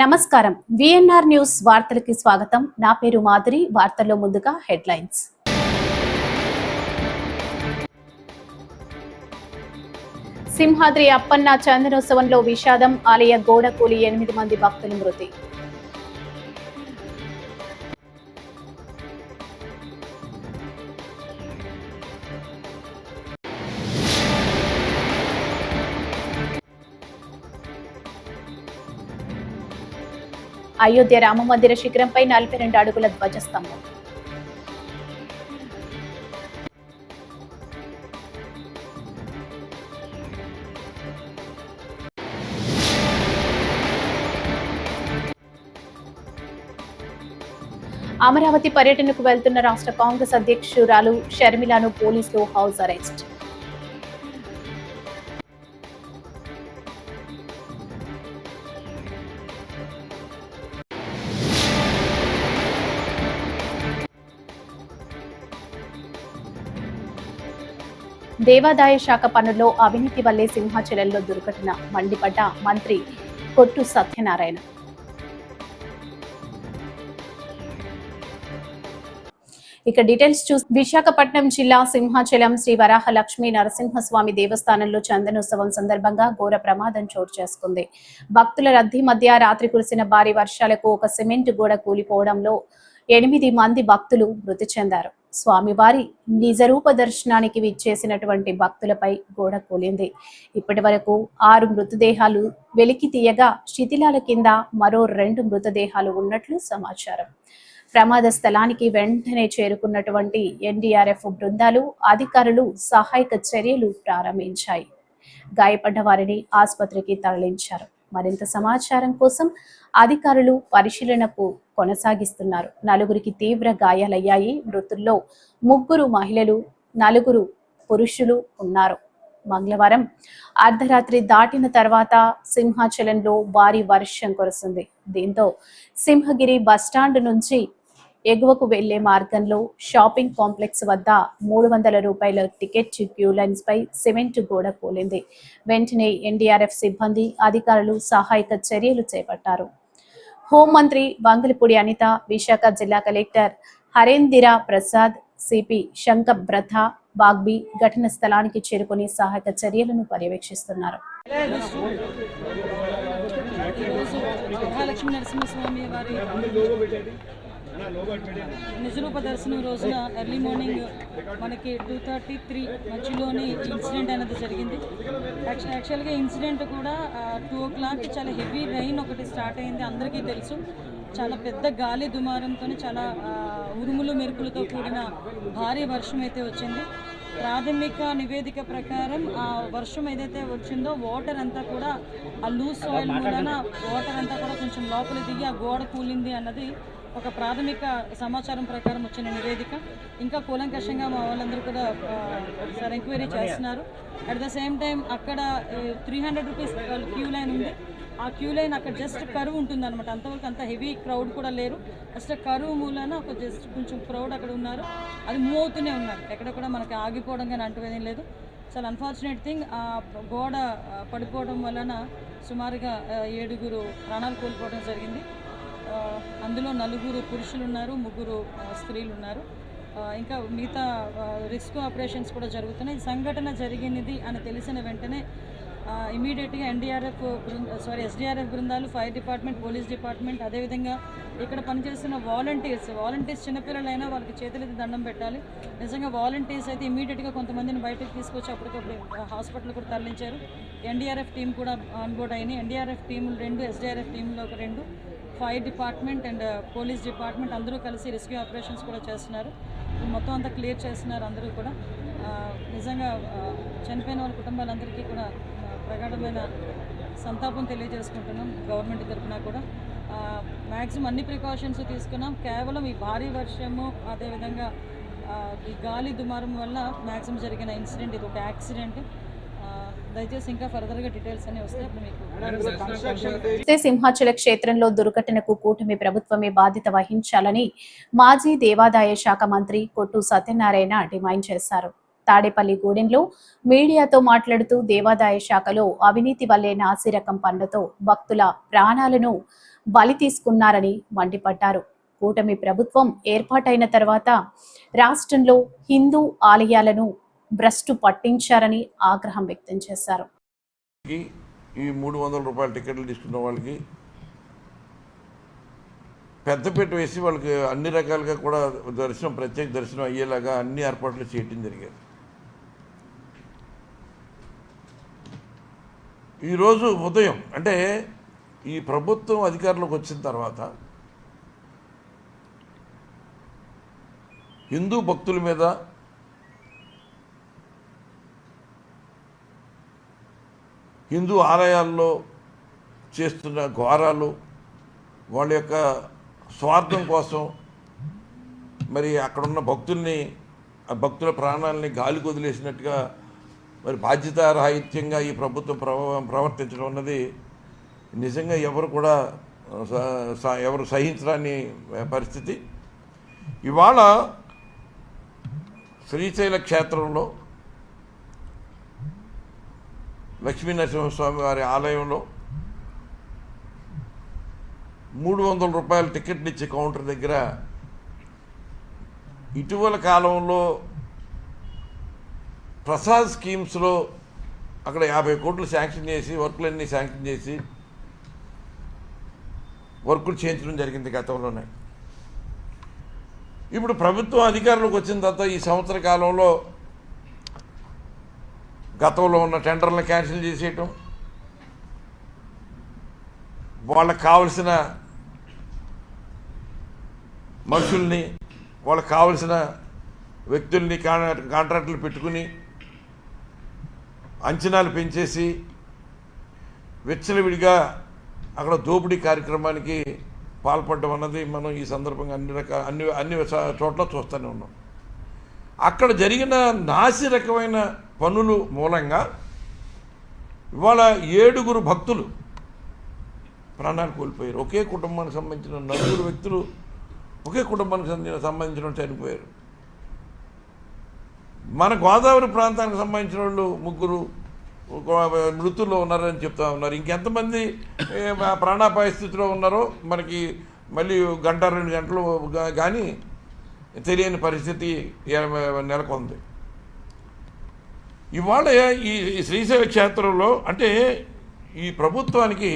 నమస్కారం. VNR news వార్తలకి స్వాగతం. నా పేరు మాధురి. వార్తల్లో ముందుగా హెడ్లైన్స్. సింహాద్రి అప్పన్న చందనోత్సవంలో విషాదం. ఆలయ గోడ కూలి ఎనిమిది మంది భక్తులు మృతి. అయోధ్య రామ మందిర శిఖరంపై నలభై రెండు అడుగుల ధ్వజస్తంభం. అమరావతి పర్యటనకు వెళ్తున్న రాష్ట్ర కాంగ్రెస్ అధ్యక్షురాలు షర్మిలాను పోలీసులు హౌస్ అరెస్ట్. దేవాదాయ శాఖ పనుల్లో అవినీతి వల్లే సింహాచలంలో దుర్ఘటన మండిపడ్డ మంత్రి కొట్టు సత్యనారాయణ. ఇక డీటెయిల్స్ చూసి విశాఖపట్నం జిల్లా సింహాచలం శ్రీ వరాహ లక్ష్మీ నరసింహస్వామి దేవస్థానంలో చందనోత్సవం సందర్భంగా ఘోర ప్రమాదం చోటు చేసుకుంది. భక్తుల రద్దీ మధ్య రాత్రి కురిసిన భారీ వర్షాలకు ఒక సిమెంట్ గోడ కూలిపోవడంలో ఎనిమిది మంది భక్తులు మృతి చెందారు. స్వామివారి నిజరూప దర్శనానికి విచ్చేసినటువంటి భక్తులపై గోడ కూలింది. ఇప్పటి వరకు ఆరు మృతదేహాలు వెలికి తీయగా శిథిలాల కింద మరో రెండు మృతదేహాలు ఉన్నట్లు సమాచారం. ప్రమాద స్థలానికి వెంటనే చేరుకున్నటువంటి ఎన్డీఆర్ఎఫ్ బృందాలు అధికారులు సహాయక చర్యలు ప్రారంభించాయి. గాయపడ్డ వారిని ఆసుపత్రికి తరలించారు. మరింత సమాచారం కోసం అధికారులు పరిశీలనకు కొనసాగిస్తున్నారు. నలుగురికి తీవ్ర గాయాలయ్యాయి. మృతుల్లో ముగ్గురు మహిళలు నలుగురు పురుషులు ఉన్నారు. మంగళవారం అర్ధరాత్రి దాటిన తర్వాత సింహాచలంలో భారీ వర్షం కురుస్తుంది దీంతో సింహగిరి బస్టాండ్ నుంచి ఎగువకు వెళ్ళే మార్గంలో షాపింగ్ కాంప్లెక్స్ వద్ద మూడు వందల రూపాయల టికెట్ క్యూ లైన్స్ పై సిమెంట్ గోడ కూలింది. వెంటనే ఎన్డీఆర్ఎఫ్ సిబ్బంది అధికారులు సహాయక చర్యలు చేపట్టారు. హోంమంత్రి వంగలపూడి అనిత విశాఖ జిల్లా collector Harendhira Prasad CP Shankhabrata బాగ్బి ఘటన స్థలానికి చేరుకుని సహాయక చర్యలను పర్యవేక్షిస్తున్నారు. మహాలక్ష్మీ నరసింహస్వామి వారి నిజరూప దర్శనం రోజున ఎర్లీ మార్నింగ్ మనకి టూ థర్టీ త్రీ మధ్యలోని ఇన్సిడెంట్ అనేది జరిగింది. యాక్చువల్ యాక్చువల్గా ఇన్సిడెంట్ కూడా టూ ఓ క్లాక్ చాలా హెవీ రైన్ ఒకటి స్టార్ట్ అయింది. అందరికీ తెలుసు. చాలా పెద్ద గాలి దుమారంతో చాలా ఉరుములు మెరుపులతో కూడిన భారీ వర్షం అయితే వచ్చింది. ప్రాథమిక నివేదిక ప్రకారం ఆ వర్షం ఏదైతే వచ్చిందో వాటర్ అంతా కూడా ఆ లూజ్ సాయిల్ మూలన వాటర్ అంతా కూడా కొంచెం లోపలి దిగి ఆ గోడ కూలింది అన్నది ఒక ప్రాథమిక సమాచారం ప్రకారం వచ్చిన నివేదిక. ఇంకా కూలంకషంగా మా వాళ్ళందరూ కూడా సార్ ఎంక్వైరీ చేస్తున్నారు. అట్ ద సేమ్ టైం అక్కడ three hundred rupees queue line ఉంది. ఆ క్యూ లైన్ అక్కడ జస్ట్ కరువు ఉంటుంది అనమాట అంతవరకు అంత హెవీ క్రౌడ్ కూడా లేరు. జస్ట్ కరువు మూలన ఒక జస్ట్ కొంచెం క్రౌడ్ అక్కడ ఉన్నారు. అది మూవ్ అవుతూనే ఉన్నారు. ఎక్కడ కూడా మనకి ఆగిపోవడం కానీ అంటువేదేం లేదు. చాలా అన్ఫార్చునేట్ థింగ్ ఆ గోడ పడిపోవడం వలన సుమారుగా ఏడుగురు ప్రాణాలు కోల్పోవడం జరిగింది. అందులో నలుగురు పురుషులు ఉన్నారు ముగ్గురు స్త్రీలు ఉన్నారు ఇంకా మిగతా రిస్క్ ఆపరేషన్స్ కూడా జరుగుతున్నాయి. సంఘటన జరిగినది అని తెలిసిన వెంటనే ఇమీడియట్గా ఎన్డీఆర్ఎఫ్ సారీ ఎస్డీఆర్ఎఫ్ బృందాలు ఫైర్ డిపార్ట్మెంట్ పోలీస్ డిపార్ట్మెంట్ అదేవిధంగా ఇక్కడ పనిచేస్తున్న వాలంటీర్స్ వాలంటీర్స్ చిన్నపిల్లలైనా వాళ్ళకి చేతులైతే దండం పెట్టాలి. నిజంగా వాలంటీర్స్ అయితే ఇమీడియట్గా కొంతమందిని బయటకు తీసుకొచ్చి అప్పటికప్పుడు హాస్పిటల్ కూడా తరలించారు. ఎన్డీఆర్ఎఫ్ టీం కూడా ఆన్బోర్డ్ అయినాయి. ఎన్డీఆర్ఎఫ్ టీములు రెండు ఎస్డీఆర్ఎఫ్ టీంలో ఒక రెండు. Fire department and police department అందరూ కలిసి రెస్క్యూ ఆపరేషన్స్ కూడా చేస్తున్నారు. మొత్తం అంతా క్లియర్ చేస్తున్నారు అందరూ కూడా. నిజంగా చనిపోయిన వాళ్ళ కుటుంబాలందరికీ కూడా ప్రగాఢమైన సంతాపం తెలియజేసుకుంటున్నాం గవర్నమెంట్ తరఫున కూడా. మ్యాక్సిమం అన్ని ప్రికాషన్స్ తీసుకున్నాం. కేవలం ఈ భారీ వర్షము అదేవిధంగా ఈ గాలి దుమారం వల్ల మ్యాక్సిమం జరిగిన ఇన్సిడెంట్ ఇది. ఒక యాక్సిడెంట్. దయచేసి ఇంకా ఫర్దర్గా డీటెయిల్స్ అన్నీ వస్తే అప్పుడు మీకు అయితే సింహాచల క్షేత్రంలో దుర్ఘటనకు కూటమి ప్రభుత్వమే బాధ్యత వహించాలని మాజీ దేవాదాయ శాఖ మంత్రి కొట్టు సత్యనారాయణ డిమాండ్ చేశారు. తాడేపల్లిగూడెంలో మీడియాతో మాట్లాడుతూ దేవాదాయ శాఖలో అవినీతి వల్లే నాసిరకం పనులతో భక్తుల ప్రాణాలను బలి తీసుకున్నారని మండిపడ్డారు. కూటమి ప్రభుత్వం ఏర్పాటైన తర్వాత రాష్ట్రంలో హిందూ ఆలయాలను భ్రష్టు పట్టించారని ఆగ్రహం వ్యక్తం చేశారు. ఈ మూడు వందల రూపాయల టికెట్లు తీసుకున్న వాళ్ళకి పెద్దపీట వేసి వాళ్ళకి అన్ని రకాలుగా కూడా దర్శనం ప్రత్యేక దర్శనం అయ్యేలాగా అన్ని ఏర్పాట్లు చేయటం జరిగేది. ఈరోజు ఉదయం అంటే ఈ ప్రభుత్వం అధికారంలోకి వచ్చిన తర్వాత హిందూ భక్తుల మీద హిందూ ఆలయాల్లో చేస్తున్న ఘోరాలు వాళ్ళ యొక్క స్వార్థం కోసం మరి అక్కడున్న భక్తుల్ని ఆ భక్తుల ప్రాణాలని గాలికి వదిలేసినట్టుగా మరి బాధ్యతారాహిత్యంగా ఈ ప్రభుత్వం ప్రవ ప్రవర్తించడం అన్నది నిజంగా ఎవరు కూడా స- స- ఎవరు సహించరాని పరిస్థితి. ఇవాళ శ్రీశైల క్షేత్రంలో లక్ష్మీనరసింహస్వామి వారి ఆలయంలో మూడు వందల రూపాయల టికెట్లు ఇచ్చే కౌంటర్ దగ్గర ఇటీవల కాలంలో ప్రసాద్ స్కీమ్స్లో అక్కడ యాభై కోట్లు శాంక్షన్ చేసి వర్కులన్నీ శాంక్షన్ చేసి వర్కులు చేయించడం జరిగింది గతంలోనే. ఇప్పుడు ప్రభుత్వం అధికారంలోకి వచ్చిన తర్వాత ఈ సంవత్సర కాలంలో గతంలో ఉన్న టెండర్లను క్యాన్సిల్ చేసేయటం వాళ్ళకి కావలసిన మనుషుల్ని వాళ్ళకి కావలసిన వ్యక్తుల్ని కాంట్రా- కాంట్రాక్టులు పెట్టుకుని అంచనాలు పెంచేసి విచ్చలవిడిగా అక్కడ దోపిడీ కార్యక్రమానికి పాల్పడడం అన్నది మనం ఈ సందర్భంగా అన్ని రకాల అన్ని అన్ని చోట్ల చూస్తూనే ఉన్నాం. అక్కడ జరిగిన నాసి రకమైన పనులు మూలంగా ఇవాళ ఏడుగురు భక్తులు ప్రాణాలు కోల్పోయారు. ఒకే కుటుంబానికి సంబంధించిన నలుగురు వ్యక్తులు ఒకే కుటుంబానికి సంబంధించిన సంబంధించిన వాళ్ళు చనిపోయారు. మన గోదావరి ప్రాంతానికి సంబంధించిన వాళ్ళు ముగ్గురు మృతుల్లో ఉన్నారని చెప్తా ఉన్నారు. ఇంకెంతమంది ప్రాణాపాయ స్థితిలో ఉన్నారో మనకి మళ్ళీ గంట రెండు గంటలు కానీ తెలియని పరిస్థితి నెలకొంది. ఇవాళ ఈ శ్రీశైల క్షేత్రంలో అంటే ఈ ప్రభుత్వానికి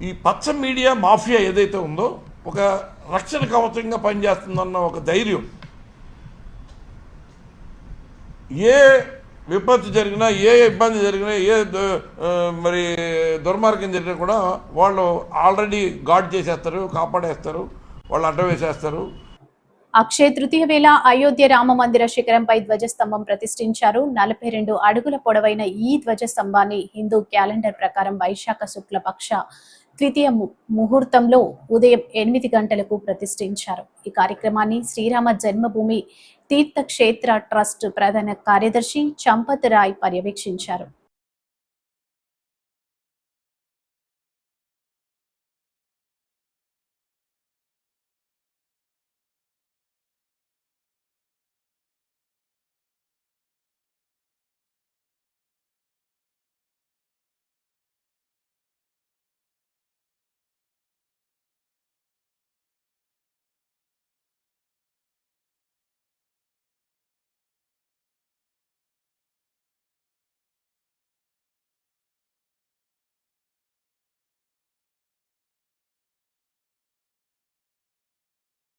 ఈ పచ్చ మీడియా మాఫియా ఏదైతే ఉందో ఒక రక్షణ కవచంగా పనిచేస్తుందన్న ఒక ధైర్యం. ఏ విపత్తు జరిగినా ఏ ఇబ్బంది జరిగినా ఏ ద- మరి దుర్మార్గం జరిగినా కూడా వాళ్ళు ఆల్రెడీ గాడ్ చేసేస్తారు కాపాడేస్తారు వాళ్ళు అడ్డం వేసేస్తారు అక్షయ తృతీయ వేళ అయోధ్య రామ మందిర శిఖరంపై ధ్వజస్తంభం ప్రతిష్ఠించారు. నలభై రెండు అడుగుల పొడవైన ఈ ధ్వజస్తంభాన్ని హిందూ క్యాలెండర్ ప్రకారం వైశాఖ శుక్ల పక్ష ద్వితీయ ముహూర్తంలో ఉదయం ఎనిమిది గంటలకు ప్రతిష్ఠించారు. ఈ కార్యక్రమాన్ని శ్రీరామ జన్మభూమి తీర్థక్షేత్ర ట్రస్ట్ ప్రధాన కార్యదర్శి చంపత్ రాయ్ పర్యవేక్షించారు.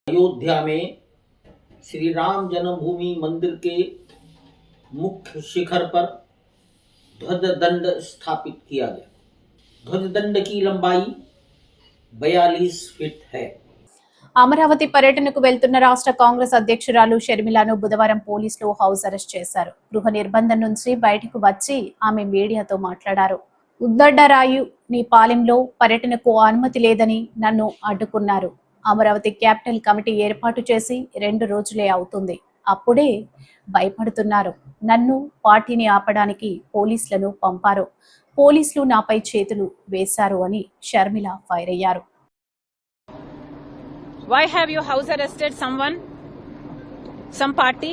अयोध्या में श्री राम जन्मभूमि मंदिर के मुख्य शिखर पर ध्वज दंड स्थापित किया गया ध्वज दंड की लंबाई 42 फीट है అమరావతి పర్యటనకు వెళ్తున్న రాష్ట్ర కాంగ్రెస్ అధ్యక్షురాలు షర్మిలను బుధవారం పోలీసులు హౌస్ అరెస్ట్ చేశారు గృహ నిర్బంధం నుంచి బయటకు వచ్చి ఆమె మీడియాతో మాట్లాడారు ఉద్దడ్డరాయు నీ పాలెంలో పర్యటనకు అనుమతి లేదని నన్ను అడ్డుకున్నారు అమరావతి క్యాపిటల్ కమిటీ ఏర్పాటు చేసి రెండు రోజులే అవుతుంది అప్పుడే భయపడుతున్నారు నన్ను పార్టీని ఆపడానికి పోలీసులను పంపారు పోలీసులు నాపై చేతులు వేశారు అని షర్మిల ఫైర్ అయ్యారు Why have you house arrested someone? some party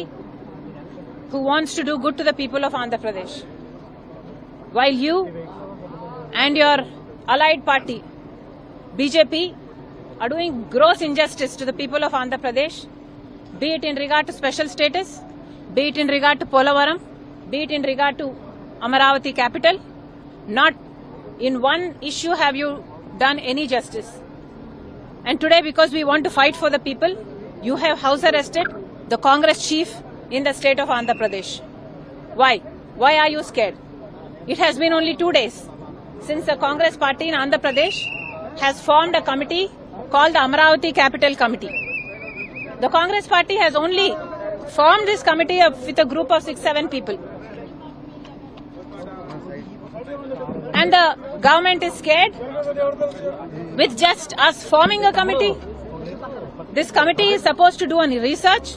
who wants to do good to the people of Andhra Pradesh. While you and your allied party, BJP, are doing gross injustice to the people of Andhra Pradesh, be it in regard to special status, be it in regard to Polavaram, be it in regard to Amaravati capital. Not in one issue have you done any justice. And today, because we want to fight for the people, you have house arrested the Congress chief in the state of Andhra Pradesh. Why? Why are you scared? It has been only two days since the Congress party in Andhra Pradesh has formed a committee called the Amaravati Capital Committee. The Congress party has only formed this committee with a group of six, seven people. And the government is scared with just us forming a committee. This committee is supposed to do a research,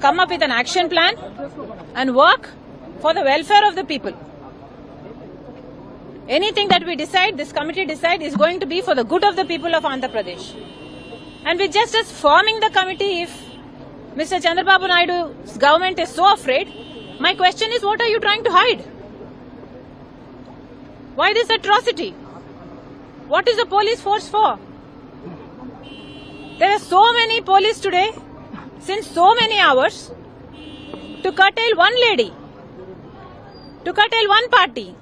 come up with an action plan, and work for the welfare of the people. Anything that we decide, this committee decide, is going to be for the good of the people of Andhra Pradesh. And with just us forming the committee, if Mr. Chandrababu Naidu's government is so afraid, my question is, what are you trying to hide? Why this atrocity? What is the police force for? There are so many police today, since so many hours, to curtail one lady, to curtail one party.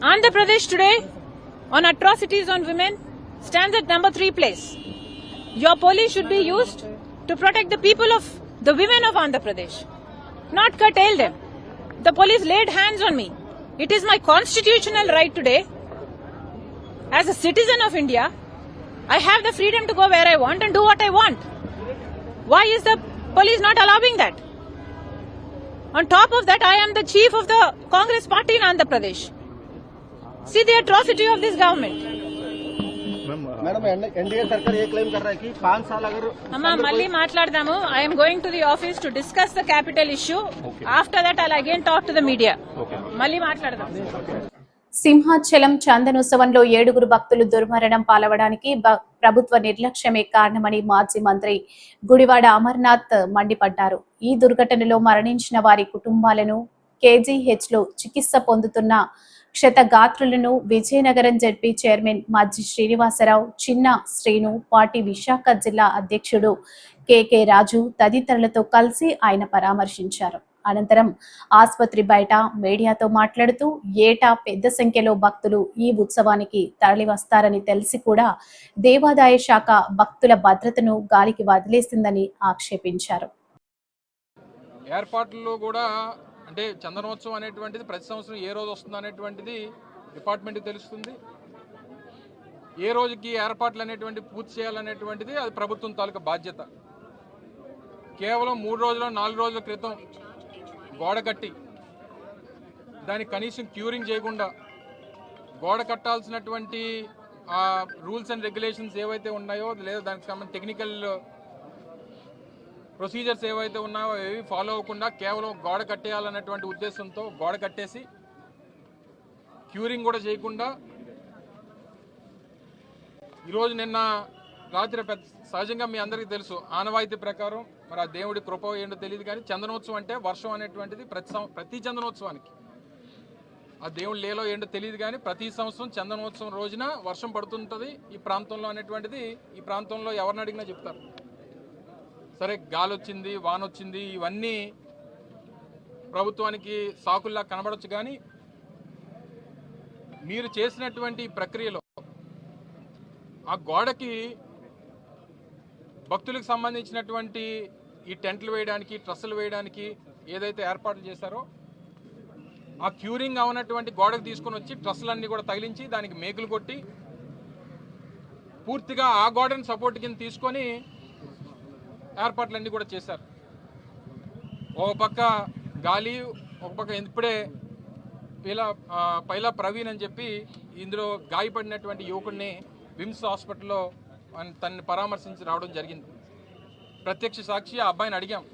Andhra Pradesh today, on atrocities on women, stands at number three place. Your police should be used to protect the people of the women of Andhra Pradesh, not curtail them. The police laid hands on me. It is my constitutional right today, as a citizen of India, I have the freedom to go where I want and do what I want. Why is the police not allowing that? On top of that, I am the chief of the Congress party in Andhra Pradesh. see the atrocity of this government. Uh, మళ్ళీ మాట్లాడదాము. I'm going to the office to discuss the capital issue after that I'll again talk to the media మళ్ళీ మాట్లాడదాం. సింహాచలం చందనోత్సవంలో ఏడుగురు భక్తులు దుర్మరణం పాలవడానికి ప్రభుత్వ నిర్లక్ష్యమే కారణమని మాజీ మంత్రి గుడివాడ అమర్నాథ్ మండిపడ్డారు. ఈ దుర్ఘటనలో మరణించిన వారి కుటుంబాలను కేజీహెచ్లో చికిత్స పొందుతున్న క్షతగాత్రులను Vizianagaram ZP chairman Majji Srinivasa Rao Chinna Srinu party Visakha జిల్లా అధ్యక్షుడు కెకే రాజు తదితరులతో కలిసి ఆయన పరామర్శించారు. అనంతరం ఆసుపత్రి బయట మీడియాతో మాట్లాడుతూ ఏటా పెద్ద సంఖ్యలో భక్తులు ఈ ఉత్సవానికి తరలివస్తారని తెలిసి కూడా దేవాదాయ శాఖ భక్తుల భద్రతను గాలికి వదిలేసిందని ఆక్షేపించారు. ఏర్పాట్లు కూడా అంటే చందనోత్సవం అనేటువంటిది ప్రతి సంవత్సరం ఏ రోజు వస్తుంది అనేటువంటిది డిపార్ట్మెంట్కి తెలుస్తుంది. ఏ రోజుకి ఏర్పాట్లు అనేటువంటి పూర్తి చేయాలనేటువంటిది అది ప్రభుత్వం తాలూకా బాధ్యత. కేవలం మూడు రోజుల నాలుగు రోజుల క్రితం గోడ కట్టి దానికి కనీసం క్యూరింగ్ చేయకుండా గోడ కట్టాల్సినటువంటి రూల్స్ అండ్ రెగ్యులేషన్స్ ఏవైతే ఉన్నాయో లేదా దానికి సంబంధించి టెక్నికల్ ప్రొసీజర్స్ ఏవైతే ఉన్నాయో ఏవి ఫాలో అవ్వకుండా కేవలం గోడ కట్టేయాలన్నటువంటి ఉద్దేశంతో గోడ కట్టేసి క్యూరింగ్ కూడా చేయకుండా ఈరోజు నిన్న రాత్రి పెద్ద సహజంగా మీ అందరికీ తెలుసు ఆనవాయితీ ప్రకారం మరి ఆ దేవుడి కృప ఏంటో తెలియదు కానీ చందనోత్సవం అంటే వర్షం అనేటువంటిది ప్రతి సం- ప్రతి చందనోత్సవానికి. ఆ దేవుడు లేలో ఏంటో తెలియదు కానీ ప్రతి సంవత్సరం చందనోత్సవం రోజున వర్షం పడుతుంటుంది ఈ ప్రాంతంలో అనేటువంటిది ఈ ప్రాంతంలో ఎవరిని అడిగినా చెప్తారు. సరే గాలి వచ్చింది వాన వచ్చింది ఇవన్నీ ప్రభుత్వానికి సాకుల్లా కనబడచ్చు కానీ మీరు చేసినటువంటి ప్రక్రియలో ఆ గోడకి భక్తులకు సంబంధించినటువంటి ఈ టెంట్లు వేయడానికి ట్రస్సులు వేయడానికి ఏదైతే ఏర్పాట్లు చేశారో ఆ క్యూరింగ్ అవునటువంటి గోడకు తీసుకొని వచ్చి ట్రస్సులన్నీ కూడా తగిలించి దానికి మేకులు కొట్టి పూర్తిగా ఆ గోడని సపోర్ట్ కింద తీసుకొని ఏర్పాట్లన్నీ కూడా చేశారు. ఒక పక్క గాలి ఒక పక్క ఇప్పుడే పైలా పైలా ప్రవీణ్ అని చెప్పి ఇందులో గాయపడినటువంటి యువకుడిని విమ్స్ హాస్పిటల్లో తనని పరామర్శించి రావడం జరిగింది. ప్రత్యక్ష సాక్షి ఆ అబ్బాయిని అడిగాం.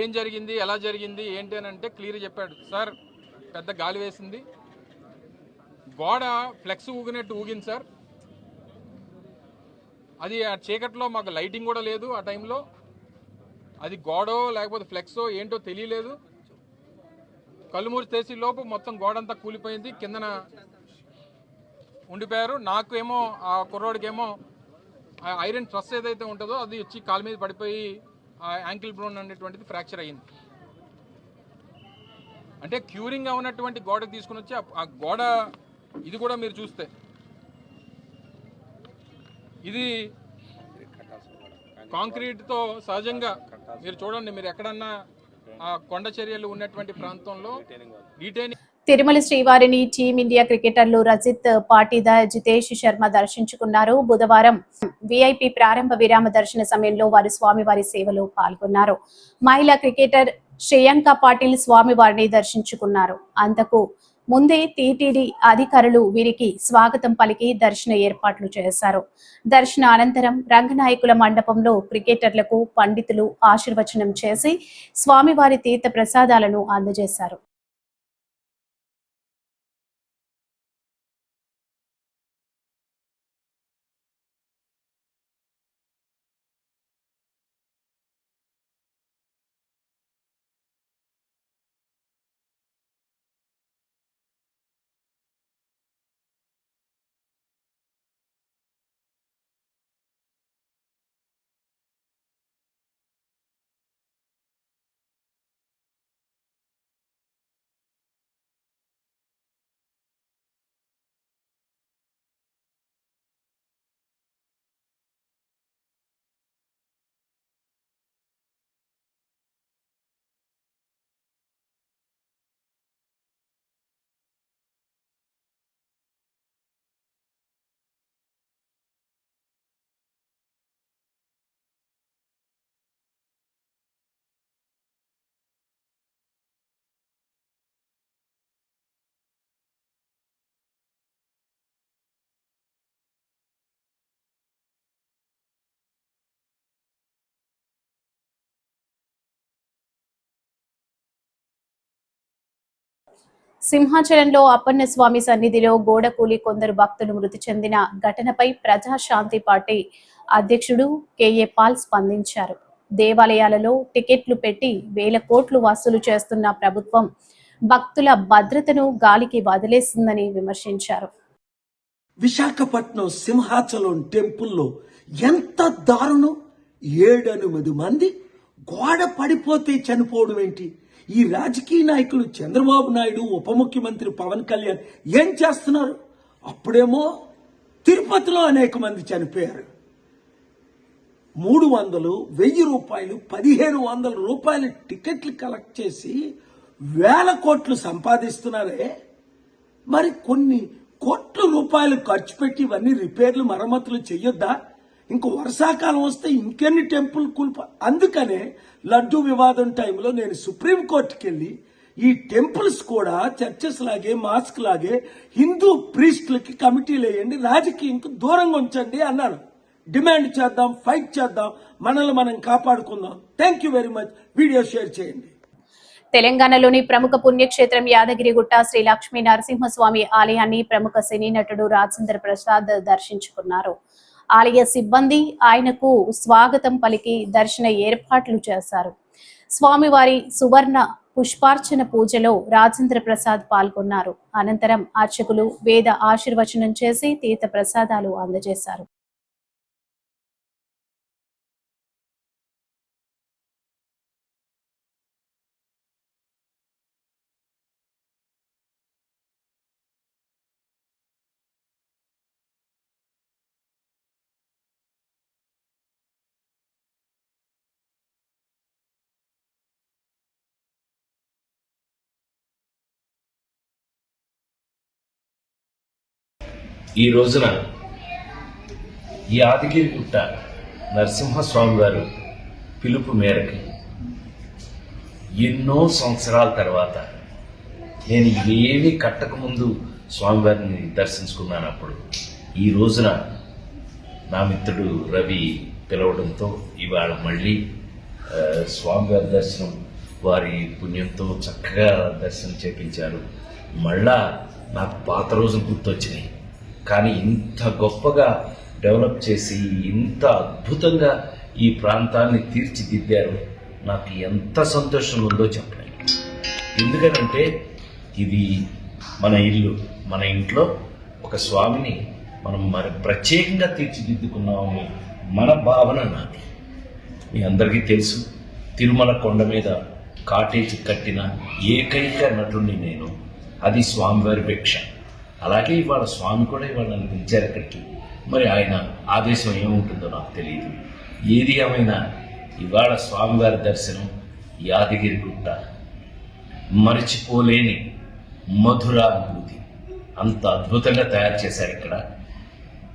ఏం జరిగింది? ఎలా జరిగింది? ఏంటి అని అంటే క్లియర్ చెప్పాడు. సార్ పెద్ద గాలి వేసింది. గోడ ఫ్లెక్స్ ఊగినట్టు ఊగింది సార్. అది ఆ చీకట్లో మాకు లైటింగ్ కూడా లేదు ఆ టైంలో. అది గోడో లేకపోతే ఫ్లెక్సో ఏంటో తెలియలేదు. కళ్ళు మూసి తెసి లోపు మొత్తం గోడ అంతా కూలిపోయింది. కిందన ఉండిపోయారు. నాకు ఏమో ఆ కుర్రోడికేమో ఆ ఐరన్ ట్రస్ ఏదైతే ఉంటుందో అది వచ్చి కాలు మీద పడిపోయి ఆ యాంకిల్ బ్రోన్ అనేటువంటిది ఫ్రాక్చర్ అయ్యింది. అంటే క్యూరింగ్గా ఉన్నటువంటి గోడ తీసుకుని వచ్చి ఆ గోడ ఇది కూడా మీరు చూస్తే ఇది కాంక్రీట్తో సహజంగా మీరు చూడండి మీరు ఎక్కడన్నా ఆ కొండ చర్యలు ఉన్నటువంటి ప్రాంతంలో తిరుమల శ్రీవారిని టీమిండియా క్రికెటర్లు రజిత్ పాటీదార్ జితేష్ శర్మ దర్శించుకున్నారు బుధవారం. విఐపి ప్రారంభ విరామ దర్శన సమయంలో వారు స్వామివారి సేవలో పాల్గొన్నారు. మహిళా క్రికెటర్ శ్రేయాంక పాటిల్ స్వామివారిని దర్శించుకున్నారు. అంతకు ముందే టీటీడీ అధికారులు వీరికి స్వాగతం పలికి దర్శన ఏర్పాట్లు చేశారు. దర్శన అనంతరం రంగనాయకుల మండపంలో క్రికెటర్లకు పండితులు ఆశీర్వచనం చేసి స్వామివారి తీర్థ ప్రసాదాలను అందజేశారు. సింహాచలంలో అప్పన్నస్వామి సన్నిధిలో గోడ కూలి కొందరు భక్తులు మృతి చెందిన ఘటనపై ప్రజాశాంతి పార్టీ అధ్యక్షుడు కేఏ పాల్ స్పందించారు. దేవాలయాలలో టికెట్లు పెట్టి వేల కోట్లు వసూలు చేస్తున్న ప్రభుత్వం భక్తుల భద్రతను గాలికి వదిలేసిందని విమర్శించారు. విశాఖపట్నం సింహాచలం టెంపుల్లో ఎంత దారుణం! ఏడెనిమిది మంది గోడ పడిపోతే చనిపోవడం ఏంటి? ఈ రాజకీయ నాయకులు చంద్రబాబు నాయుడు ఉప ముఖ్యమంత్రి పవన్ కళ్యాణ్ ఏం చేస్తున్నారు? అప్పుడేమో తిరుపతిలో అనేక మంది చనిపోయారు. మూడు వందలు వెయ్యి రూపాయలు పదిహేను వందల రూపాయల టికెట్లు కలెక్ట్ చేసి వేల కోట్లు సంపాదిస్తున్నారే. మరి కొన్ని కోట్ల రూపాయలు ఖర్చు పెట్టి ఇవన్నీ రిపేర్లు మరమ్మతులు చేయొద్దా ఇంక వర్షాకాలం వస్తే ఇంకెన్ని టెంపుల్ కూల్ప అందుకనే లడ్డు వివాదం టైంలో నేను సుప్రీంకోర్టుకి వెళ్ళి ఈ టెంపుల్స్ కూడా చర్చెస్ లాగే మాస్క్ లాగే హిందూ ప్రీస్టులకి కమిటీలు వేయండి రాజకీయంకు దూరంగా ఉంచండి అన్నాను డిమాండ్ చేద్దాం ఫైట్ చేద్దాం మనల్ని మనం కాపాడుకుందాం. Thank you very much video share చేయండి. తెలంగాణలోని ప్రముఖ పుణ్యక్షేత్రం యాదగిరిగుట్ట శ్రీ లక్ష్మీ నరసింహస్వామి ఆలయాన్ని ప్రముఖ సినీ నటుడు రాజేంద్ర ప్రసాద్ దర్శించుకున్నారు. ఆలయ సిబ్బంది ఆయనకు స్వాగతం పలికి దర్శన ఏర్పాట్లు చేశారు. స్వామివారి సువర్ణ పుష్పార్చన పూజలో రాజేంద్ర ప్రసాద్ పాల్గొన్నారు. అనంతరం అర్చకులు వేద ఆశీర్వచనం చేసి తీర్థ ప్రసాదాలు అందజేశారు. ఈ రోజున ఈ యాదగిరి నరసింహస్వామి గారు పిలుపు మేరకు ఎన్నో సంవత్సరాల తర్వాత నేను ఏమి కట్టకముందు స్వామివారిని దర్శించుకున్నాను అప్పుడు. ఈ రోజున నా మిత్రుడు రవి పిలవడంతో ఇవాళ మళ్ళీ స్వామివారి దర్శనం వారి పుణ్యంతో చక్కగా దర్శనం చేపించారు. మళ్ళా నాకు పాత రోజులు గుర్తొచ్చినాయి. కానీ ఇంత గొప్పగా డెవలప్ చేసి ఇంత అద్భుతంగా ఈ ప్రాంతాన్ని తీర్చిదిద్దారు. నాకు ఎంత సంతోషం ఉందో చెప్పలేను ఎందుకనంటే ఇది మన ఇల్లు మన ఇంట్లో ఒక స్వామిని మనం మరి ప్రత్యేకంగా తీర్చిదిద్దుకున్నామని మన భావన నాది. మీ అందరికీ తెలుసు తిరుమల కొండ మీద కాటేజ్ కట్టిన ఏకైక నటుడిని నేను. అది స్వామివారి భిక్ష. అలాగే ఇవాళ స్వామి కూడా ఇవాళ నన్ను పిలిచారు మరి ఆయన ఆదేశం ఏముంటుందో నాకు తెలియదు. ఏది ఏమైనా ఇవాళ స్వామివారి దర్శనం యాదగిరి గుట్ట. మరచిపోలేని మధురానుభూతి అంత అద్భుతంగా తయారు చేశారు ఇక్కడ.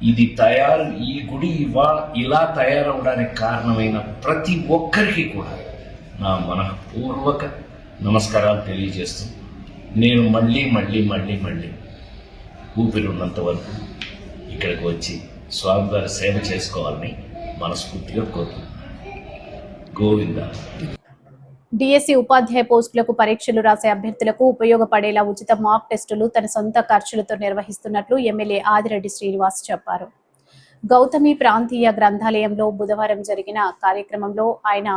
ఇది తయారు ఈ గుడి ఇవాళ ఇలా తయారవడానికి కారణమైన ప్రతి ఒక్కరికి కూడా నా మనఃపూర్వక నమస్కారాలు తెలియజేస్తూ నేను మళ్ళీ మళ్ళీ మళ్ళీ మళ్ళీ ఊపిరున్నంత వరకు ఇక్కడికి వచ్చి స్వామివారి సేవ చేసుకోవాలని మనస్ఫూర్తిగా కోరుతున్నాను గోవింద. డిఎస్సి ఉపాధ్యాయ పోస్టులకు పరీక్షలు రాసే అభ్యర్థులకు ఉపయోగపడేలా ఉచిత మాక్ టెస్టులు తన సొంత ఖర్చులతో నిర్వహిస్తున్నట్లు ఎమ్మెల్యే ఆదిరెడ్డి శ్రీనివాస్ చెప్పారు. గౌతమి ప్రాంతీయ గ్రంథాలయంలో బుధవారం జరిగిన కార్యక్రమంలో ఆయన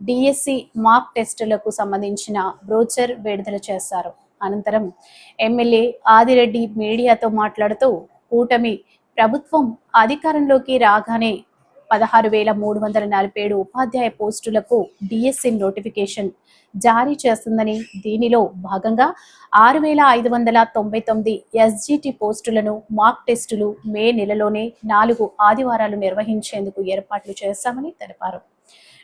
డిఎస్సి మాక్ టెస్టులకు సంబంధించిన బ్రోచర్ విడుదల చేశారు. అనంతరం ఎమ్మెల్యే ఆదిరెడ్డి మీడియాతో మాట్లాడుతూ కూటమి ప్రభుత్వం అధికారంలోకి రాగానే పదహారు వేల మూడు వందల నలభై ఏడు ఉపాధ్యాయ పోస్టులకు డిఎస్సి నోటిఫికేషన్ జారీ చేస్తుందని దీనిలో భాగంగా ఆరు వేల ఐదు వందల తొంభై తొమ్మిది ఎస్జిటి పోస్టులను మాక్ టెస్టులు మే నెలలోనే నాలుగు ఆదివారాలు నిర్వహించేందుకు ఏర్పాట్లు చేస్తామని తెలిపారు.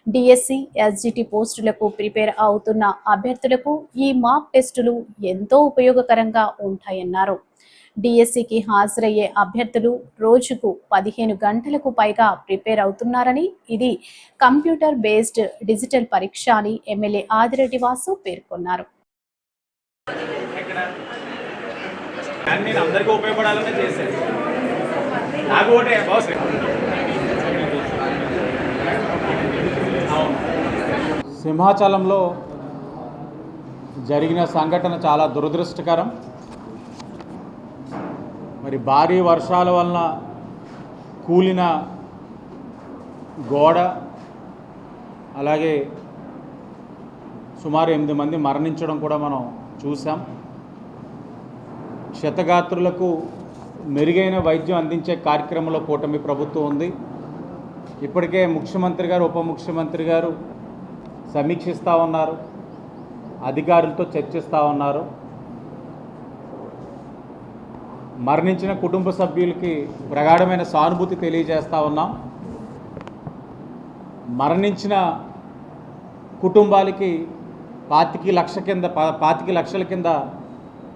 డిఎస్సి ఎస్జిటి పోస్టులకు ప్రిపేర్ అవుతున్న అభ్యర్థులకు ఈ మాక్ టెస్టులు ఎంతో ఉపయోగకరంగా ఉంటాయన్నారు. డిఎస్సికి హాజరయ్యే అభ్యర్థులు రోజుకు పదిహేను గంటలకు పైగా ప్రిపేర్ అవుతున్నారని ఇది కంప్యూటర్ బేస్డ్ డిజిటల్ పరీక్ష అని ఎమ్మెల్యే ఆదిరెడ్డి వాసు పేర్కొన్నారు. నేను అందరికీ ఉపయోగపడాలనే చేశాను. నాకు ఒకటే బాస్. సింహాచలంలో జరిగిన సంఘటన చాలా దురదృష్టకరం. మరి భారీ వర్షాల వలన కూలిన గోడ అలాగే సుమారు ఎనిమిది మంది మరణించడం కూడా మనం చూసాం క్షతగాత్రులకు మెరుగైన వైద్యం అందించే కార్యక్రమంలో కూటమి ప్రభుత్వం ఉంది. ఇప్పటికే ముఖ్యమంత్రి గారు ఉప ముఖ్యమంత్రి గారు సమీక్షిస్తూ ఉన్నారు అధికారులతో చర్చిస్తూ ఉన్నారు. మరణించిన కుటుంబ సభ్యులకి ప్రగాఢమైన సానుభూతి తెలియజేస్తూ ఉన్నాం. మరణించిన కుటుంబాలకి పాతికి లక్ష కింద పాతికి లక్షల కింద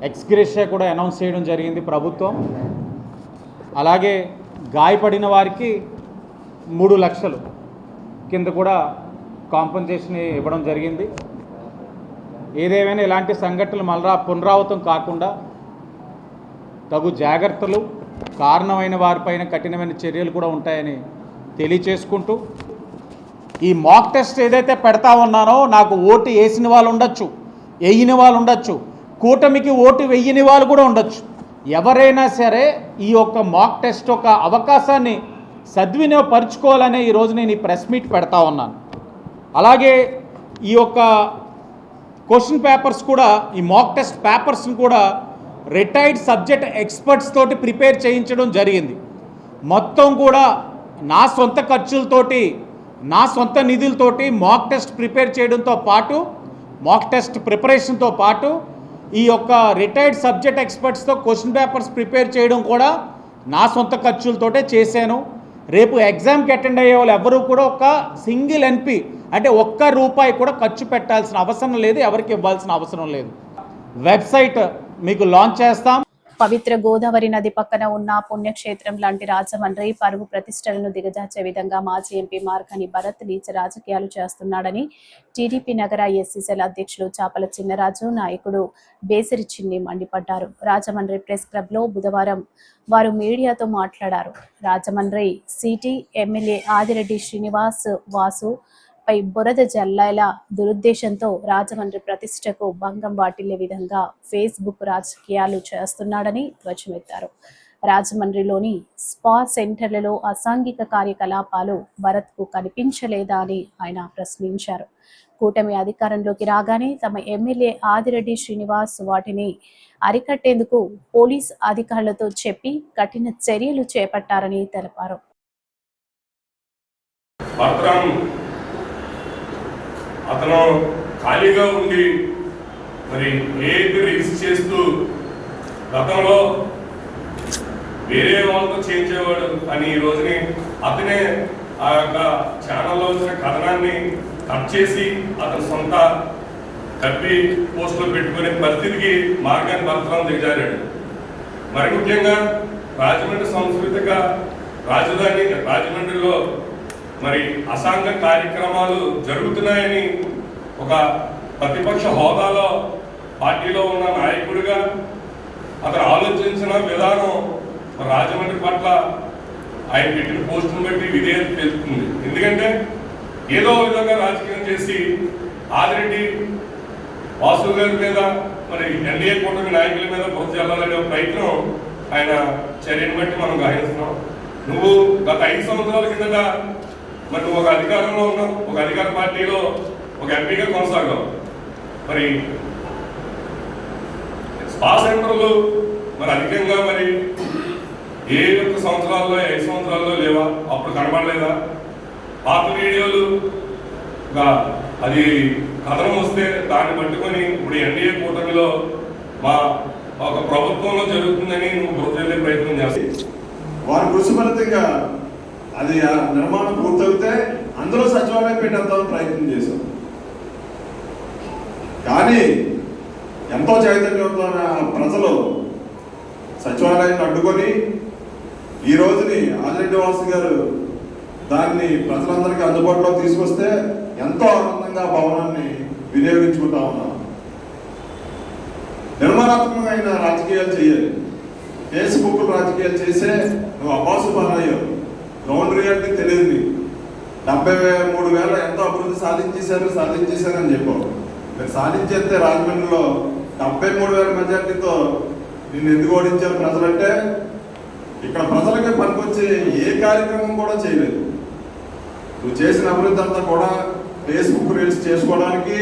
ఎక్స్గ్రేషియా కూడా అనౌన్స్ చేయడం జరిగింది ప్రభుత్వం. అలాగే గాయపడిన వారికి మూడు లక్షలు కింద కూడా కాంపన్సేషన్ ఇవ్వడం జరిగింది. ఏదేమైనా ఇలాంటి సంఘటనలు మళ్ళా పునరావృతం కాకుండా తగు జాగ్రత్తలు కారణమైన వారిపైన కఠినమైన చర్యలు కూడా ఉంటాయని తెలియచేసుకుంటూ ఈ మాక్ టెస్ట్ ఏదైతే పెడతా ఉన్నానో నాకు ఓటు వేసిన వాళ్ళు ఉండొచ్చు వేయని వాళ్ళు ఉండొచ్చు కూటమికి ఓటు వెయ్యని వాళ్ళు కూడా ఉండొచ్చు. ఎవరైనా సరే ఈ యొక్క మాక్ టెస్ట్ ఒక అవకాశాన్ని సద్వినియోగపరుచుకోవాలనే ఈరోజు నేను ఈ ప్రెస్ మీట్ పెడతా ఉన్నాను. అలాగే ఈ యొక్క క్వశ్చన్ పేపర్స్ కూడా ఈ మాక్ టెస్ట్ పేపర్స్ని కూడా రిటైర్డ్ సబ్జెక్ట్ ఎక్స్పర్ట్స్ తోటి ప్రిపేర్ చేయించడం జరిగింది. మొత్తం కూడా నా సొంత ఖర్చులతోటి నా సొంత నిధులతోటి మాక్ టెస్ట్ ప్రిపేర్ చేయడంతో పాటు మాక్ టెస్ట్ ప్రిపరేషన్తో పాటు ఈ యొక్క రిటైర్డ్ సబ్జెక్ట్ ఎక్స్పర్ట్స్తో క్వశ్చన్ పేపర్స్ ప్రిపేర్ చేయడం కూడా నా సొంత ఖర్చులతోటే చేశాను. రేపు ఎగ్జామ్కి అటెండ్ అయ్యే వాళ్ళు ఎవరు కూడా ఒక సింగిల్ ఎన్పి అంటే ఒక్క రూపాయి కూడా ఖర్చు పెట్టాల్సిన అవసరం లేదు ఎవరికి ఇవ్వాల్సిన అవసరం లేదు. వెబ్సైట్ మీకు లాంచ్ చేస్తాం. పవిత్ర గోదావరి నది పక్కన ఉన్న పుణ్యక్షేత్రం లాంటి రాజమండ్రి పరువు ప్రతిష్టలను దిగజార్చే విధంగా మాజీ ఎంపీ మార్గని భరత్ నీచ రాజకీయాలు చేస్తున్నాడని టీడీపీ నగర ఎస్సీసీల అధ్యక్షులు చాపల చిన్నరాజు నాయకుడు బేసిరి చిన్ని మండిపడ్డారు. రాజమండ్రి ప్రెస్ క్లబ్లో బుధవారం వారు మీడియాతో మాట్లాడారు. రాజమండ్రి సిటీ ఎమ్మెల్యే ఆదిరెడ్డి శ్రీనివాస్ వాసు పై బురద జల్లాల దురుద్దేశంతో రాజమండ్రి ప్రతిష్టకు భంగం వాటిల్లే విధంగా ఫేస్బుక్ రాజకీయాలు చేస్తున్నాడని ధ్వజమెత్తారు. రాజమండ్రిలోని స్పా సెంటర్లలో అసాంఘిక కార్యకలాపాలు భరత్కు కనిపించలేదా అని ఆయన ప్రశ్నించారు. కూటమి అధికారంలోకి రాగానే తమ ఎమ్మెల్యే ఆదిరెడ్డి శ్రీనివాస్ వాటిని అరికట్టేందుకు పోలీస్ అధికారులతో చెప్పి కఠిన చర్యలు చేపట్టారని తెలిపారు. అతను ఖాళీగా ఉండి మరి ఏది రీల్స్ చేస్తూ గతంలో వేరే వాళ్ళతో చేయించేవాడు. అని ఈ రోజుని అతనే ఆ యొక్క ఛానల్లో వచ్చిన కథనాన్ని కట్ చేసి అతని సొంత కప్పి పోస్టులో పెట్టుకునే పరిస్థితికి మార్గాన్ని భర్తనం దిగజారాడు. మరి ముఖ్యంగా రాజమండ్రి సాంస్కృతిక రాజధాని రాజమండ్రిలో మరి అసాంఘ కార్యక్రమాలు జరుగుతున్నాయని ఒక ప్రతిపక్ష హోదాలో పార్టీలో ఉన్న నాయకుడిగా అతను ఆలోచించిన విధానం రాజమండ్రి పట్ల ఆయన పెట్టిన పోస్టును బట్టి విధేయత పెరుగుతుంది ఎందుకంటే ఏదో విధంగా రాజకీయం చేసి ఆదిరెడ్డి వాసు గారి మీద మరి ఎన్డీఏ కూటమి నాయకుల మీద బురద చల్లాలనే ప్రయత్నం ఆయన చర్యను బట్టి మనం గ్రహిస్తున్నాం నువ్వు గత ఐదు సంవత్సరాల కిందట మరి నువ్వు ఒక అధికారంలో ఉన్నావు ఒక అధికార పార్టీలో ఒక ఎంపీగా కొనసాగావు. మరి స్పా సెంటర్లు మరి అధికంగా మరి ఏ ఒక్క సంవత్సరాల్లో ఐదు సంవత్సరాల్లో లేవా? అప్పుడు కనబడలేదా? పాత వీడియోలు అది కథనం వస్తే దాన్ని పట్టుకొని ఇప్పుడు ఎన్డీఏ కూటమిలో మా ఒక ప్రభుత్వంలో జరుగుతుందని నువ్వు గుర్తెళ్ళే ప్రయత్నం చేస్తావు వారి కృషి ఫలితంగా అది ఆ నిర్మాణం పూర్తవుతే అందరూ సచివాలయం పెట్టేద్దామని ప్రయత్నం చేశాం. కానీ ఎంతో చైతన్యవంతమైన ప్రజలు సచివాలయాన్ని అడ్డుకొని ఈ రోజుని ఆదిరెడ్డి వాసు గారు దాన్ని ప్రజలందరికీ అందుబాటులో తీసుకొస్తే ఎంతో ఆనందంగా భవనాన్ని వినియోగించుకుంటా ఉన్నాం. నిర్మాణాత్మకమైన రాజకీయాలు చేయాలి. ఫేస్బుక్ రాజకీయాలు చేసే నువ్వు అబ్బాసు బౌండరీ అంటే తెలియదు డెబ్బై మూడు వేల ఎంతో అభివృద్ధి సాధించేశారు సాధించేశారని చెప్పావు మీరు సాధించేస్తే రాజమండ్రిలో డెబ్బై మూడు వేల మెజార్టీతో నేను ఎందుకు ఓడించారు ప్రజలంటే ఇక్కడ ప్రజలకి పనికొచ్చే ఏ కార్యక్రమం కూడా చేయలేదు. నువ్వు చేసిన అభివృద్ధి అంతా కూడా ఫేస్బుక్ రీల్స్ చేసుకోవడానికి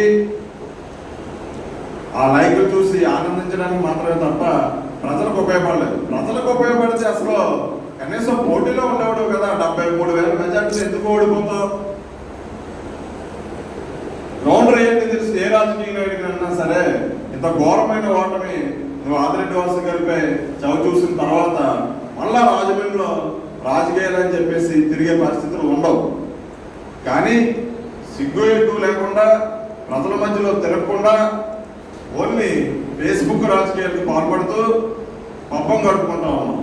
ఆ లైక్లు చూసి ఆనందించడానికి మాత్రమే తప్ప ప్రజలకు ఉపయోగపడలేదు. ప్రజలకు ఉపయోగపడితే అసలు కనీసం పోటీలో ఉండేవాడు కదా డెబ్బై మూడు వేల మెజార్టీలు ఎందుకు ఓడిపోతావు? గ్రౌండ్ రియాలిటీ తెలిసి ఏ రాజకీయ నాయకుడైనా సరే ఇంత ఘోరమైన ఓటమి నువ్వు ఆదిరెడ్డి వాసు గారిపై చవి చూసిన తర్వాత మళ్ళా రాజమండ్రిలో రాజకీయాలు అని చెప్పేసి తిరిగే పరిస్థితులు ఉండవు. కానీ సిగ్గు ఎక్కువ లేకుండా ప్రజల మధ్యలో తిరగకుండా ఓన్లీ ఫేస్బుక్ రాజకీయాలకు పాల్పడుతూ పబ్బం గడుపుకుంటా ఉన్నాం.